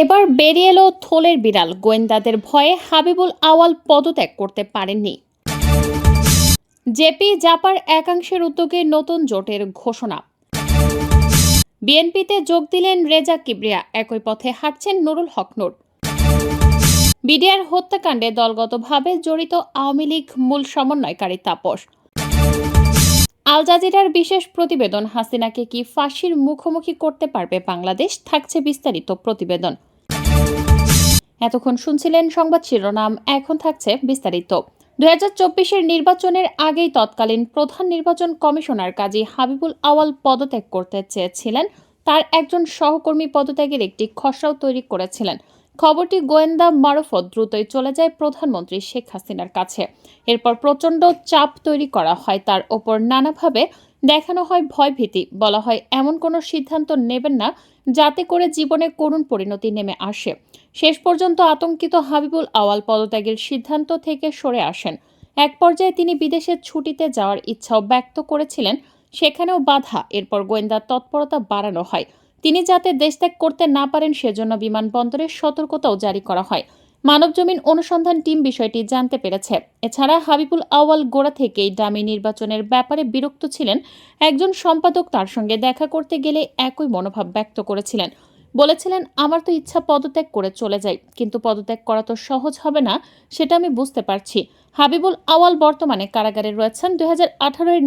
এবার বেরিয়ে এলো থলের বিড়াল। গোয়েন্দাদের ভয়ে হাবিবুল আওয়াল পদত্যাগ করতে পারেননি। জেপি জাপার একাংশের উদ্যোগে নতুন জোটের ঘোষণা। বিএনপিতে যোগ দিলেন রেজা কিবরিয়া, একই পথে হাঁটছেন নুরুল হক নূর। বিডিআর হত্যাকাণ্ডে দলগতভাবে জড়িত আওয়ামী লীগ মূল সমন্বয়কারী তাপস। আল জাজিরার বিশেষ প্রতিবেদন হাসিনাকে কি ফাঁসির মুখোমুখি করতে পারবে বাংলাদেশ? থাকছে বিস্তারিত প্রতিবেদন। এতক্ষণ শুনছিলেন সংবাদ শিরোনাম, এখন থাকছে বিস্তারিত। দু হাজার চব্বিশের নির্বাচনের আগেই তৎকালীন প্রধান নির্বাচন কমিশনার কাজী হাবিবুল আওয়াল পদত্যাগ করতে চেয়েছিলেন। তার একজন সহকর্মী পদত্যাগের একটি খসড়াও তৈরি করেছিলেন। খবরটি গোয়েন্দা মারফত দ্রুতই চলে যায় প্রধানমন্ত্রী শেখ হাসিনার কাছে। এরপর প্রচণ্ড চাপ তৈরি করা হয় তার ওপর। নানাভাবে দেখানো হয় ভয়ভীতি বলা হয়, এমন কোনো সিদ্ধান্ত নেবেন না যাতে করে জীবনে করুণ পরিণতি নেমে আসে। শেষ পর্যন্ত আতঙ্কিত হাবিবুল আওয়াল পদত্যাগের সিদ্ধান্ত থেকে সরে আসেন। এক পর্যায়ে তিনি বিদেশে ছুটিতে যাওয়ার ইচ্ছাও ব্যক্ত করেছিলেন, সেখানেও বাধা। এরপর গোয়েন্দা তৎপরতা বাড়ানো হয়। তিনি যাতে দেশত্যাগ করতে না পারেন, সেজন্য বিমানবন্দরের সতর্কতাও জারি করা হয়। মানবজমিন অনুসন্ধান টিম বিষয়টি জানতে পেরেছে। এছাড়া হাবিবুল আওয়াল গোড়া থেকেই ডামি নির্বাচনের ব্যাপারে বিরক্ত ছিলেন। একজন সম্পাদক তার সঙ্গে দেখা করতে গেলে একই মনোভাব ব্যক্ত করেছিলেন। বলেছিলেন, আমার তো ইচ্ছা পদত্যাগ করে চলে যাই, কিন্তু পদত্যাগ করা তো সহজ হবে না, সেটা আমি বুঝতে পারছি। হাবিবুল আওয়াল বর্তমানে কারাগারে রয়েছেন। দুই হাজার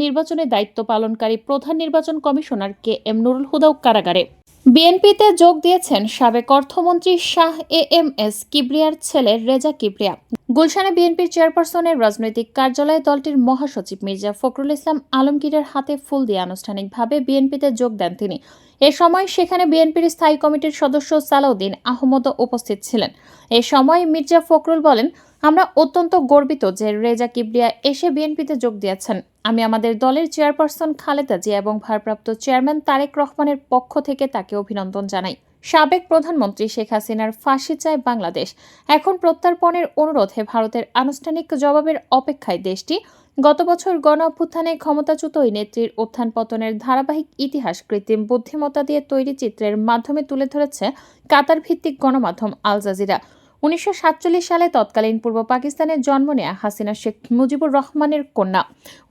নির্বাচনে দায়িত্ব পালনকারী প্রধান নির্বাচন কমিশনার কে এম নুরুল হুদাও কারাগারে। বিএনপিতে যোগ দিয়েছেন সাবেক অর্থমন্ত্রী শাহ এ এম এস কিবরিয়ার ছেলে রেজা কিবরিয়া। গুলশানে বিএনপির চেয়ারপারসনের রাজনৈতিক কার্যালয়ে দলটির মহাসচিব মির্জা ফখরুল ইসলাম আলমগীরের হাতে ফুল দিয়ে আনুষ্ঠানিকভাবে বিএনপিতে যোগ দেন তিনি। এ সময় সেখানে বিএনপির স্থায়ী কমিটির সদস্য সালাউদ্দিন আহমদও উপস্থিত ছিলেন। এ সময় মির্জা ফখরুল বলেন আমরা অত্যন্ত গর্বিত যে রেজা কিবরিয়া এসে বিএনপিতে যোগ দিয়েছেন। আমি আমাদের দলের চেয়ারপারসন খালেদা জিয়া এবং ভারপ্রাপ্ত চেয়ারম্যান তারেক রহমানের পক্ষ থেকে তাকে অভিনন্দন জানাই। সাবেক প্রধানমন্ত্রী শেখ হাসিনার ফাঁসি চায় বাংলাদেশ। এখন প্রত্যার্পণের অনুরোধে ভারতের আনুষ্ঠানিক জবাবের অপেক্ষায় দেশটি গত বছর গণ অভ্যুত্থানে ক্ষমতাচ্যুত ওই নেত্রীর উত্থান পতনের ধারাবাহিক ইতিহাস কৃত্রিম বুদ্ধিমত্তা দিয়ে তৈরি চিত্রের মাধ্যমে তুলে ধরেছে কাতার ভিত্তিক গণমাধ্যম আল জাজিরা। উনিশশো সাতচল্লিশ সালে তৎকালীন পূর্ব পাকিস্তানের জন্ম নেয়া হাসিনা শেখ মুজিবুর রহমানের কন্যা।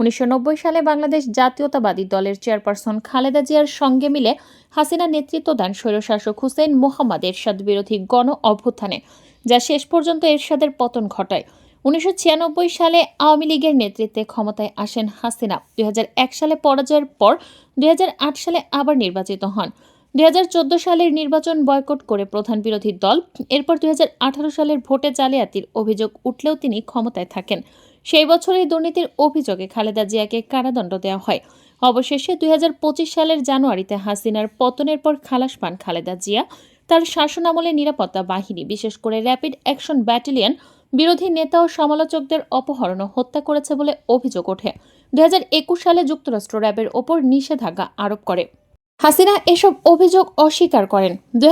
উনিশশো নব্বই সালে বাংলাদেশ জাতীয়তাবাদী দলের চেয়ারপারসন খালেদা জিয়ার সঙ্গে মিলে হাসিনা নেতৃত্ব দেন স্বৈরশাসক হুসেন মোহাম্মদ এরশাদ বিরোধী গণ অভ্যুত্থানে, যা শেষ পর্যন্ত এরশাদের পতন ঘটায়। উনিশশো ছিয়ানব্বই সালে আওয়ামী লীগের নেতৃত্বে ক্ষমতায় আসেন হাসিনা। দুই হাজার এক সালে পরাজয়ের পর দুই হাজার আট সালে আবার নির্বাচিত হন। দুই হাজার চোদ্দ সালের নির্বাচন বয়কট করে প্রধান বিরোধী দল, এরপর দুই সালের ভোটে জালিয়াতির অভিযোগ উঠলেও তিনি ক্ষমতায় থাকেন। সেই বছরই দুর্নীতির অভিযোগে খালেদা জিয়াকে কারাদণ্ড দেওয়া হয়। অবশেষে দু হাজার পঁচিশ সালের জানুয়ারিতে হাসিনার পতনের পর খালাস পান খালেদা জিয়া। তার শাসনামলে নিরাপত্তা বাহিনী, বিশেষ করে র্যাপিড অ্যাকশন ব্যাটালিয়ন, বিরোধী নেতা ও সমালোচকদের অপহরণ ও হত্যা করেছে বলে অভিযোগ ওঠে। দুই হাজার একুশ সালে যুক্তরাষ্ট্র র্যাবের ওপর নিষেধাজ্ঞা আরোপ করে। হাসিনা এসব অভিযোগ অস্বীকার করেন। দুই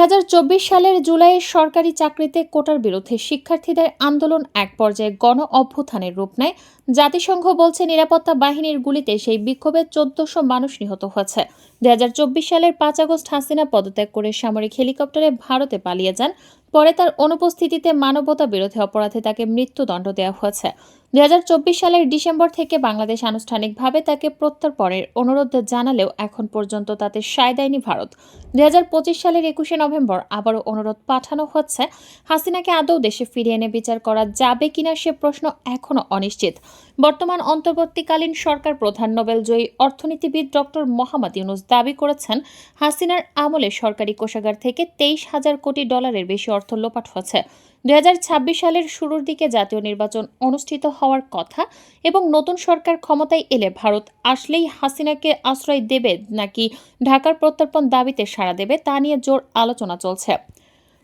সালের জুলাইয়ে সরকারি চাকরিতে কোটার বিরুদ্ধে শিক্ষার্থীদের আন্দোলন এক পর্যায়ে গণ অভ্যুত্থানের রূপ নেয়। জাতিসংঘ বলছে নিরাপত্তা বাহিনীর গুলিতে সেই বিক্ষোভে চোদ্দশো মানুষ নিহত হয়েছে। দুই হাজার চব্বিশ সালের পাঁচ আগস্ট হাসিনা পদত্যাগ করে সামরিক হেলিকপ্টারে ভারতে পালিয়ে যান। পরে তার অনুপস্থিতিতে মানবতা বিরোধী অপরাধে তাকে মৃত্যুদণ্ড দেওয়া হয়েছে। দু হাজার চব্বিশ সালের ডিসেম্বর থেকে বাংলাদেশ আনুষ্ঠানিকভাবে তাকে প্রত্যর্পণের অনুরোধ জানালেও এখন পর্যন্ত তাতে সায় দেয়নি ভারত। দু হাজার পঁচিশ সালের একুশে নভেম্বর আবারও অনুরোধ পাঠানো হচ্ছে। হাসিনাকে আদৌ দেশে ফিরিয়ে এনে বিচার করা যাবে কিনা সে প্রশ্ন এখনও অনিশ্চিত। বর্তমান অন্তর্বর্তীকালীন সরকার প্রধান নোবেল জয়ী অর্থনীতিবিদ ডক্টর মোহাম্মদ ইউনুস দাবি করেছেন, হাসিনার আমলে সরকারি কোষাগার থেকে তেইশ হাজার কোটি ডলারের বেশি অর্থ লোপাট হয়েছে দুই সালের শুরুর দিকে জাতীয় নির্বাচন অনুষ্ঠিত হওয়ার কথা এবং নতুন সরকার ক্ষমতায় এলে ভারত আসলেই হাসিনাকে আশ্রয় দেবে নাকি ঢাকার প্রত্যর্পণ দাবিতে সাড়া দেবে তা নিয়ে জোর আলোচনা চলছে।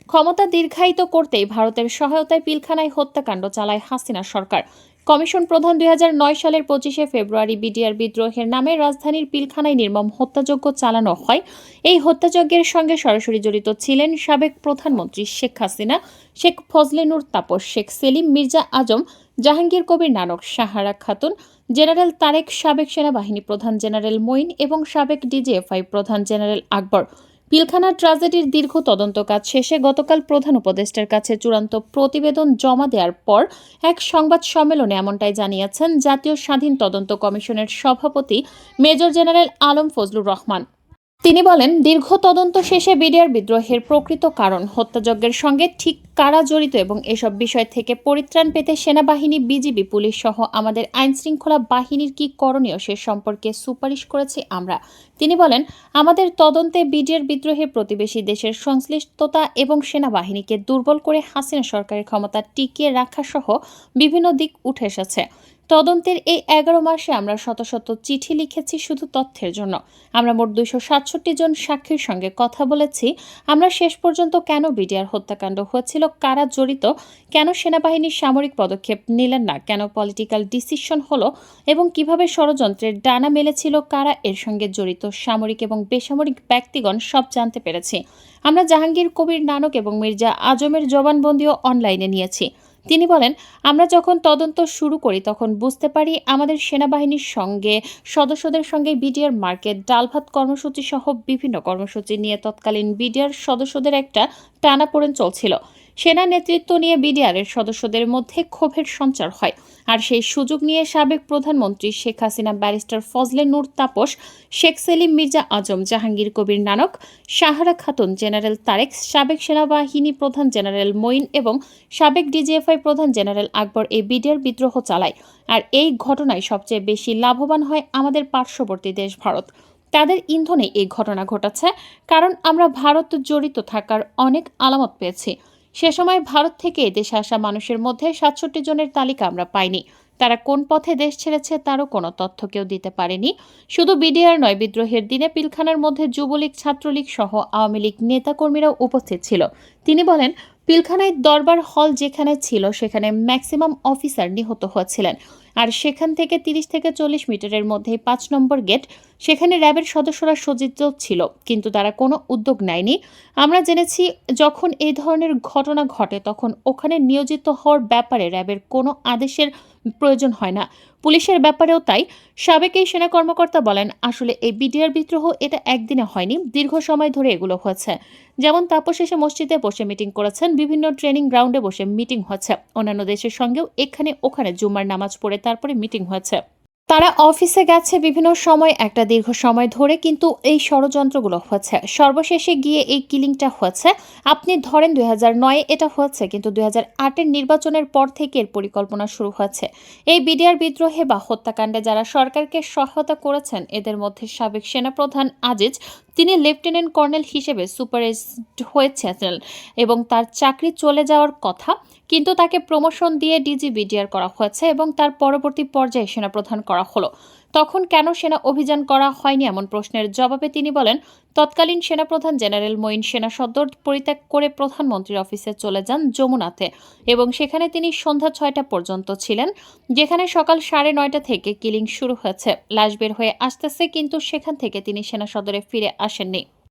ক্ষমতা দীর্ঘায়িত করতেই ভারতের সহায়তায় পিলখানায় হত্যাকাণ্ড চালায় হাসিনা সরকার। কমিশন প্রধান দুই হাজার নয় সালের পঁচিশে ফেব্রুয়ারি বিডিআর বিদ্রোহের নামে রাজধানীর পিলখানায় নির্মম হত্যাযজ্ঞ চালানো হয়। এই হত্যাযজ্ঞের সঙ্গে সরাসরি জড়িত ছিলেন সাবেক প্রধানমন্ত্রী শেখ হাসিনা, শেখ ফজলেনুর তাপস, শেখ সেলিম, মির্জা আজম, জাহাঙ্গীর কবির নানক, সাহারা খাতুন, জেনারেল তারেক, সাবেক সেনাবাহিনী প্রধান জেনারেল মঈন এবং সাবেক ডিজিএফআই প্রধান জেনারেল আকবর। পিলখানা ট্রাজেডির দীর্ঘ তদন্ত কাজ শেষে গতকাল প্রধান উপদেষ্টার কাছে চূড়ান্ত প্রতিবেদন জমা দেওয়ার পর এক সংবাদ সম্মেলনে এমনটাই জানিয়েছেন জাতীয় স্বাধীন তদন্ত কমিশনের সভাপতি মেজর জেনারেল আলম ফজলুর রহমান। তিনি বলেন, দীর্ঘ তদন্ত শেষে বিডিআর বিদ্রোহের প্রকৃত কারণ হত্যাযজ্ঞের সঙ্গে ঠিক কারা জড়িত এবং এসব বিষয় থেকে পরিত্রাণ পেতে সেনাবাহিনী, বিজিবি, পুলিশ সহ আমাদের আইনশৃঙ্খলা বাহিনীর কি করণীয় সে সম্পর্কে সুপারিশ করেছি আমরা। তিনি বলেন, আমাদের তদন্তে বিডিআর বিদ্রোহের প্রতিবেশী দেশের সংশ্লিষ্টতা এবং সেনাবাহিনীকে দুর্বল করে হাসিনা সরকারের ক্ষমতা টিকিয়ে রাখা সহ বিভিন্ন দিক উঠে এসেছে। তদন্তের এই এগারো মাসে আমরা শত শত চিঠি লিখেছি শুধু তথ্যের জন্য। আমরা মোট দুইশো সাতষট্টি জন সাক্ষীর সঙ্গে কথা বলেছি। আমরা শেষ পর্যন্ত কেন বিডিআর হত্যাকাণ্ড হয়েছিল, কারা জড়িত, কেন সেনাবাহিনীর সামরিক পদক্ষেপ নিলেন না, কেন পলিটিক্যাল ডিসিশন হলো এবং কীভাবে ষড়যন্ত্রের ডানা মেলেছিল, কারা এর সঙ্গে জড়িত, সামরিক এবং বেসামরিক ব্যক্তিগণ সব জানতে পেরেছি। আমরা জাহাঙ্গীর কবির নানক এবং মির্জা আজমের জবানবন্দিও অনলাইনে নিয়েছি। তিনি বলেন, আমরা যখন তদন্ত শুরু করি, তখন বুঝতে পারি আমাদের সেনাবাহিনীর সঙ্গে, সদস্যদের সঙ্গে বিডিআর মার্কেট, ডালভাত কর্মসূচি সহ বিভিন্ন কর্মসূচি নিয়ে তৎকালীন বিডিআর সদস্যদের একটা টানাপোড়েন চলছিল। সেনা নেতৃত্ব নিয়ে বিডিআরের সদস্যদের মধ্যে ক্ষোভের সঞ্চার হয়। আর সেই সুযোগ নিয়ে সাবেক প্রধানমন্ত্রী শেখ হাসিনা, ব্যারিস্টার ফজলে নূর তাপস, শেখ সেলিম মির্জা আজম, জাহাঙ্গীর কবির নানক সাহারা খাতুন জেনারেল তারেক, সাবেক সেনাবাহিনী প্রধান জেনারেল মঈন এবং সাবেক ডিজিএফআই প্রধান জেনারেল আকবর এই বিডিআর বিদ্রোহ চালায়। আর এই ঘটনায় সবচেয়ে বেশি লাভবান হয় আমাদের পার্শ্ববর্তী দেশ ভারত। তাদের ইন্ধনে এই ঘটনা ঘটাচ্ছে কারণ আমরা ভারত জড়িত থাকার অনেক আলামত পেয়েছি। সে সময় ভারত থেকে দেশে আসা মানুষের মধ্যে সাতষট্টি জনের তালিকা আমরা পাইনি। তারা কোন পথে দেশ ছেড়েছে তারও কোনো তথ্য কেউ দিতে পারেনি। শুধু বিডিআর নয়, বিদ্রোহের দিনে পিলখানার মধ্যে যুবলীগ, ছাত্রলীগ সহ আওয়ামী লীগ নেতাকর্মীরাও উপস্থিত ছিল। তিনি বলেন পিলখানায় দরবার হল যেখানে ছিল, সেখানে ম্যাক্সিমাম অফিসার নিহত হয়েছিলেন। আর সেখান থেকে তিরিশ থেকে চল্লিশ মিটারের মধ্যে পাঁচ নম্বর গেট, সেখানে র্যাবের সদস্যরা সজ্জিত ছিল, কিন্তু তারা কোনো উদ্যোগ নেয়নি। আমরা জেনেছি, যখন এই ধরনের ঘটনা ঘটে, তখন ওখানে নিয়োজিত হওয়ার ব্যাপারে র্যাবের কোনো আদেশের প্রয়োজন হয় না। পুলিশের ব্যাপারেও তাই। সাবেক এই সেনা কর্মকর্তা বলেন, আসলে এই বিডিআর বিদ্রোহ এটা একদিনে হয়নি, দীর্ঘ সময় ধরে এগুলো হয়েছে। যেমন তাপস শেষে মসজিদে বসে মিটিং করেছেন, বিভিন্ন ট্রেনিং গ্রাউন্ডে বসে মিটিং হচ্ছে অন্যান্য দেশের সঙ্গেও এখানে ওখানে জুমার নামাজ পড়ে তারপরে মিটিং হয়েছে। তারা অফিসে গেছে বিভিন্ন সময়, একটা দীর্ঘ সময় ধরে, কিন্তু এই ষড়যন্ত্রগুলো হচ্ছে। সর্বশেষে গিয়ে এই কিলিংটা হচ্ছে। আপনি ধরেন দুই হাজার নয়ে, এটা হচ্ছে, কিন্তু দুই হাজার আটের নির্বাচনের পর থেকে এর পরিকল্পনা শুরু হয়েছে এই বিডিআর বিদ্রোহে বা হত্যাকাণ্ডে যারা সরকারকে সহায়তা করেছেন, এদের মধ্যে সাবেক সেনাপ্রধান আজিজ, তিনি লেফটেন্যান্ট কর্নেল হিসেবে সুপারভাইজড হয়েছেন এবং তার চাকরি চলে যাওয়ার কথা, কিন্তু তাকে প্রমোশন দিয়ে ডিজি বিডিআর করা হয়েছে এবং তার পরবর্তী পর্যায়ে সেনাপ্রধান করা হলো। তখন কেন সেনা অভিযান করা হয়নি এমন প্রশ্নের জবাবে তিনি বলেন, তৎকালীন সেনাপ্রধান জেনারেল মঈন সেনা সদর পরিত্যাগ করে প্রধানমন্ত্রীর অফিসে চলে যান যমুনাতে এবং সেখানে তিনি সন্ধ্যা ছয়টা পর্যন্ত ছিলেন, যেখানে সকাল সাড়ে নয়টা থেকে কিলিং শুরু হয়েছে। লাশ বের হয়ে আসতেছে, কিন্তু সেখান থেকে তিনি সেনা সদরে ফিরে আসেননি।